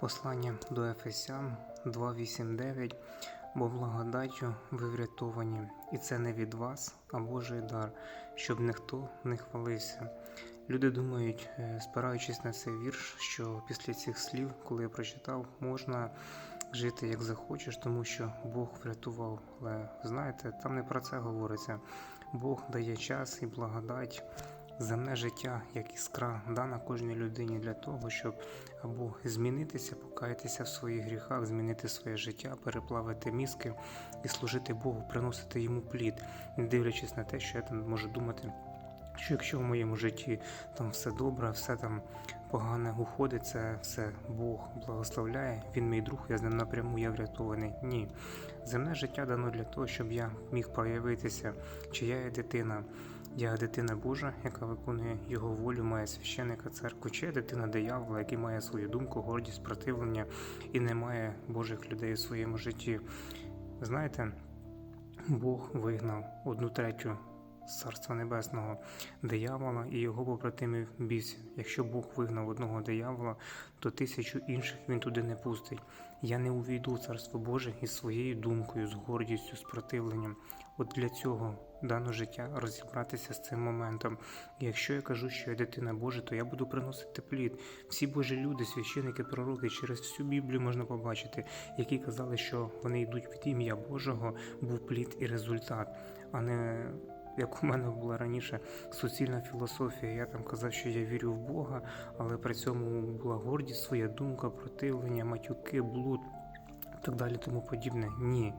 Послання до Ефесян 2.8.9 Бо благодаттю ви врятовані, і це не від вас, а Божий дар, щоб ніхто не хвалився. Люди думають, е, спираючись на цей вірш, що після цих слів, коли я прочитав, можна жити як захочеш, тому що Бог врятував. Але знаєте, там не про це говориться. Бог дає час і благодать. Земне життя, як іскра, дана кожній людині для того, щоб або змінитися, покаятися в своїх гріхах, змінити своє життя, переплавити мізки і служити Богу, приносити йому плід, не дивлячись на те, що я там можу думати. Що якщо в моєму житті там все добре, все там погане уходить, це все Бог благословляє, Він мій друг, я з ним напряму я врятований. Ні. Земне життя дано для того, щоб я міг проявитися, чи я є дитина. Я дитина Божа, яка виконує його волю, має священика церкви, чи я дитина диявола, який має свою думку, гордість, противлення і не має Божих людей у своєму житті. Знаєте, Бог вигнав одну третю Царства Небесного диявола і його побратимів бісів. Якщо Бог вигнав одного диявола, то тисячу інших він туди не пустить. Я не увійду в Царство Боже із своєю думкою, з гордістю, з противленням. От для цього дано життя розібратися з цим моментом. І якщо я кажу, що я дитина Божа, то я буду приносити плід. Всі Божі люди, священики, пророки, через всю Біблію можна побачити, які казали, що вони йдуть від ім'я Божого, був плід і результат, а не як у мене була раніше суцільна філософія. Я там казав, що я вірю в Бога, але при цьому була гордість, своя думка, противлення, матюки, блуд і так далі, тому подібне. Ні.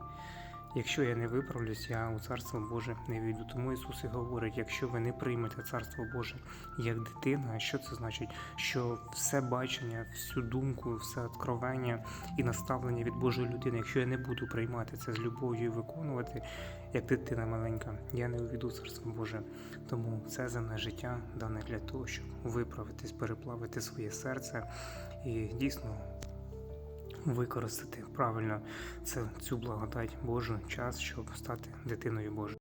Якщо я не виправлюсь, я у Царство Боже не війду. Тому Ісус і говорить: якщо ви не приймете Царство Боже як дитина, що це значить? Що все бачення, всю думку, все откровення і наставлення від Божої людини, якщо я не буду приймати це з любов'ю і виконувати, як дитина маленька, я не увійду Царство Боже. Тому це земне життя дане для того, щоб виправитись, переплавити своє серце і дійсно використати правильно це, цю благодать Божу час, щоб стати дитиною Божою.